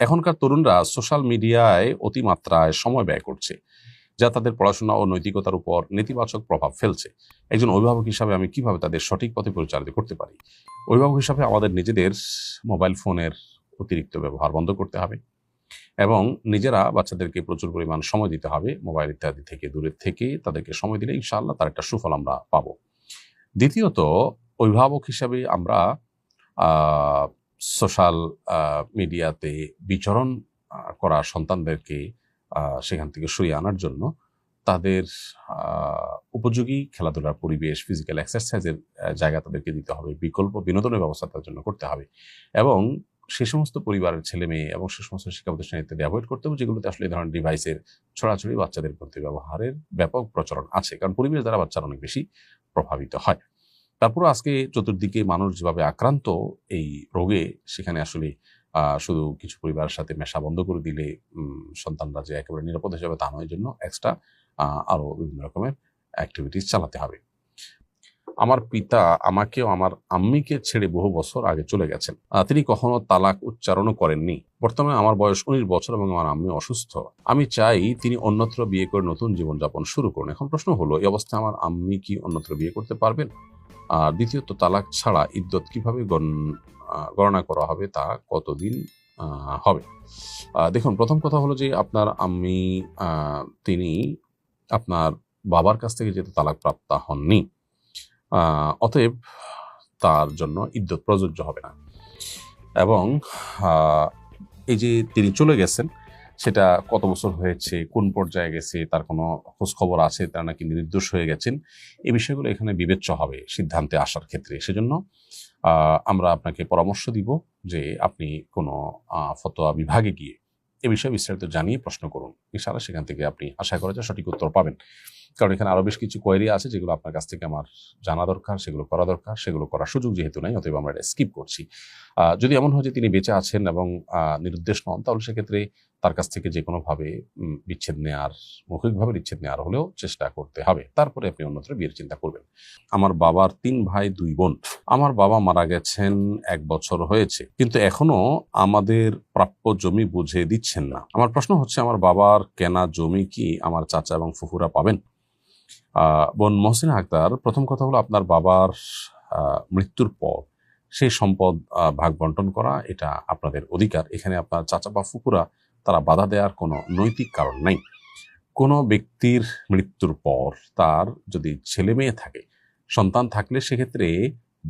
এখনকার তরুণরা সোশ্যাল মিডিয়ায় অতিমাত্রায় সময় ব্যয় করছে, যা তাদের পড়াশোনা ও নৈতিকতার উপর নেতিবাচক প্রভাব ফেলছে। একজন অভিভাবক হিসাবে আমি কীভাবে তাদের সঠিক পথে পরিচালিত করতে পারি? অভিভাবক হিসাবে আমাদের নিজেদের মোবাইল ফোনের অতিরিক্ত ব্যবহার বন্ধ করতে হবে এবং নিজেরা বাচ্চাদেরকে প্রচুর পরিমাণ সময় দিতে হবে মোবাইল ইত্যাদি থেকে দূরে থেকে তাদেরকে সময় দিলে ইনশাআল্লাহ তার একটা সুফল আমরা পাবো। দ্বিতীয়ত, অভিভাবক হিসাবে আমরা সোশ্যাল মিডিয়াতে বিচরণ করা সন্তানদেরকে সেখান থেকে সরিয়ে আনার জন্য তাদের উপযোগী খেলাধুলার পরিবেশ ফিজিক্যাল এক্সারসাইজের জায়গা তাদেরকে দিতে হবে, বিকল্প বিনোদনের ব্যবস্থা তার জন্য করতে হবে এবং সে সমস্ত পরিবারের ছেলে মেয়ে এবং সে সমস্ত শিক্ষা প্রতিষ্ঠান ইত্যাদি অ্যাভয়েড করতে হবে, যেগুলোতে আসলে এই ধরনের ডিভাইসের ছড়াছড়ি বাচ্চাদের প্রতি ব্যবহারের ব্যাপক প্রচলন আছে। কারণ পরিবেশ দ্বারা বাচ্চারা অনেক বেশি প্রভাবিত হয়। তারপর আজকে চতুর্দিকে মানুষ যেভাবে আক্রান্ত এই রোগে, সেখানে আসলে শুধু কিছু পরিবারের সাথে মেশা বন্ধ করে দিলে সন্তানরা যে একেবারে নিরাপদ হিসাবে তা নয় জন্য এক্সট্রা আরও বিভিন্ন রকমের অ্যাক্টিভিটিস চালাতে হবে। আমার পিতা আমাকেও আমার আম্মিকে ছেড়ে বহু বছর আগে চলে গেছেন। তিনি কখনো তালাক উচ্চারণও করেননি। বর্তমানে আমার বয়স উনিশ বছর এবং আমার আম্মি অসুস্থ। আমি চাই তিনি অন্যত্র বিয়ে করে নতুন জীবনযাপন শুরু করুন। এখন প্রশ্ন হলো, এই অবস্থায় আমার আম্মি কি অন্যত্র বিয়ে করতে পারবেন? আর দ্বিতীয়ত তালাক ছাড়া ইদ্যত কীভাবে গণ- গণনা করা হবে তা কতদিন হবে? দেখুন, প্রথম কথা হলো যে আপনার আমি তিনি আপনার বাবার কাছ থেকে যেহেতু তালাক প্রাপ্তা হননি অতএব তার জন্য ইদ্যত প্রযোজ্য হবে না। এবং এই যে তিনি চলে গেছেন সেটা কত বছর হয়েছে, কোন পর্যায়ে গেছে, তার কোনো খোঁজখবর আছে, তার নাকি নির্দোষ হয়ে গেছেন, এই বিষয়গুলো এখানে বিবেচ্য হবে সিদ্ধান্তে আসার ক্ষেত্রে। সেজন্য আমরা আপনাকে পরামর্শ দিব যে আপনি কোনো ফতোয়া বিভাগে গিয়ে এ বিষয়ে বিস্তারিত জানিয়ে প্রশ্ন করুন। এছাড়া সেখান থেকে আপনি আশা করা যায় সঠিক উত্তর পাবেন। কারণ এখানে আরও বেশ কিছু কোয়েরি আছে যেগুলো আপনার কাছ থেকে আমার জানা দরকার, সেগুলো করা দরকার, সেগুলো করার সুযোগ যেহেতু নাই, অতএব আমরা এটা স্কিপ করছি। যদি এমন হয় যে তিনি বেঁচে আছেন এবং নিরুদ্দেশ নন, তাহলে সেক্ষেত্রে তার কাছ থেকে যে কোনোভাবে বিচ্ছেদ নেয়ার, মৌখিকভাবে বিচ্ছেদ নেওয়ার হলেও চেষ্টা করতে হবে। তারপরে আপনি অন্যত্র বিয়ের চিন্তা করবেন। আমার বাবার তিন ভাই, দুই বোন। আমার বাবা মারা গেছেন এক বছর হয়েছে, কিন্তু এখনও আমাদের প্রাপ্য জমি বুঝে দিচ্ছেন না। আমার প্রশ্ন হচ্ছে, আমার বাবার কেনা জমি কি আমার চাচা এবং ফুফুরা পাবেন? বোন মহসিন আক্তার প্রথম কথা হলো আপনার বাবার মৃত্যুর পর সেই সম্পদ ভাগ বন্টন করা, এটা আপনাদের অধিকার। এখানে আপনার চাচা বা ফুপুরা তারা বাধা দেওয়ার কোনো নৈতিক কারণ নেই। কোনো ব্যক্তির মৃত্যুর পর তার যদি ছেলে মেয়ে থাকে, সন্তান থাকলে সেক্ষেত্রে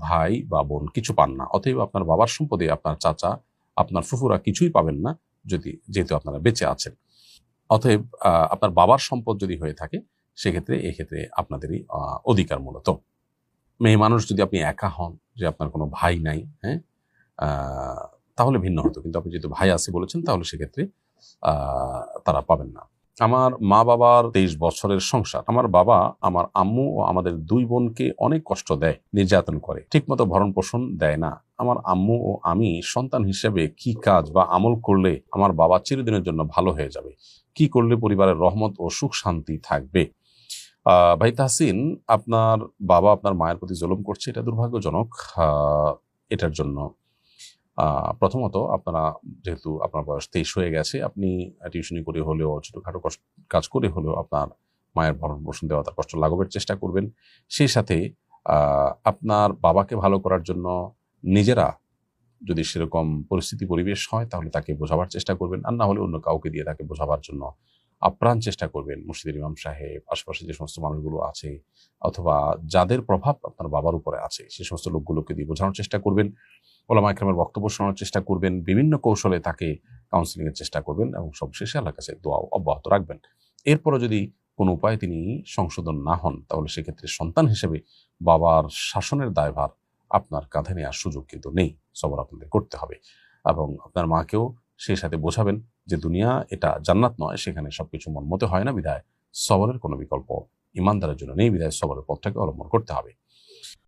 ভাই বা বোন কিছু পান না। অতএব আপনার বাবার সম্পদে আপনার চাচা, আপনার ফুফুরা কিছুই পাবেন না, যদি, যেহেতু আপনারা বেঁচে আছেন। অতএব আপনার বাবার সম্পদ যদি হয়ে থাকে সেক্ষেত্রে, এক্ষেত্রে আপনাদেরই অধিকার মূলত। মেয়ে মানুষ যদি আপনি একা হন, যে আপনার কোনো ভাই নাই হ্যাঁ? তাহলে ভিন্ন হতো। কিন্তু আপনি যেহেতু ভাই আছে বলেছেন, তাহলে সেক্ষেত্রে তারা পাবেন না। আমার মা বাবার তেইশ বছরের সংসার। আমার বাবা, আমার আম্মু ও আমাদের দুই বোনকে অনেক কষ্ট দেয়, নির্যাতন করে। ঠিকমতো ভরণ পোষণ দেয় না। আমার আম্মু ও আমি সন্তান হিসেবে কি কাজ বা আমল করলে আমার বাবা চিরদিনের জন্য ভালো হয়ে যাবে? কি করলে পরিবারের রহমত ও সুখ শান্তি থাকবে? ভাই তাহসিন, আপনার বাবা আপনার মায়ের প্রতি জুলুম করছে, এটা দুর্ভাগ্যজনক এটার জন্য। প্রথমত আপনারা যেহেতু আপনার বয়স তেইশ হয়ে গেছে, আপনি টিউশনি করে হলেও, ছোটোখাটো কষ্ট- কাজ করে হলেও আপনার মায়ের ভরণ পোষণ দেওয়া তার কষ্ট লাঘবের চেষ্টা করবেন। সেই সাথে আপনার বাবাকে ভালো করার জন্য নিজেরা যদি সেরকম পরিস্থিতি, পরিবেশ হয়, তাহলে তাকে বোঝাবার চেষ্টা করবেন, আর না হলে অন্য কাউকে দিয়ে তাকে বোঝাবার জন্য আপ্রাণ চেষ্টা করবেন মুর্শিদের ইমাম সাহেব আশেপাশে যে সমস্ত মানুষগুলো আছে, অথবা যাদের প্রভাব আপনার বাবার উপরে আছে, সে সমস্ত লোকগুলোকে দিয়ে বোঝানোর চেষ্টা করবেন, ওলামা একরামের বক্তব্য শোনার চেষ্টা করবেন, বিভিন্ন কৌশলে তাকে কাউন্সিলিং এর চেষ্টা করবেন এবং সবশেষে আল্লাহর কাছে দোয়াও অব্যাহত রাখবেন। এরপরও যদি কোনো উপায়ে তিনি সংশোধন না হন, তাহলে সেক্ষেত্রে সন্তান হিসেবে বাবার শাসনের দায়ভার আপনার কাঁধে নেওয়ার সুযোগ কিন্তু নেই। সবর আপনাদের করতে হবে এবং আপনার মাকেও সেই সাথে বোঝাবেন যে দুনিয়া এটা জান্নাত নয়, সেখানে সবকিছু মন মতে হয় না। বিধায় সবরের কোনো বিকল্প ইমানদারের জন্য নেই। বিধায় সবরের পথটাকে অবলম্বন করতে হবে।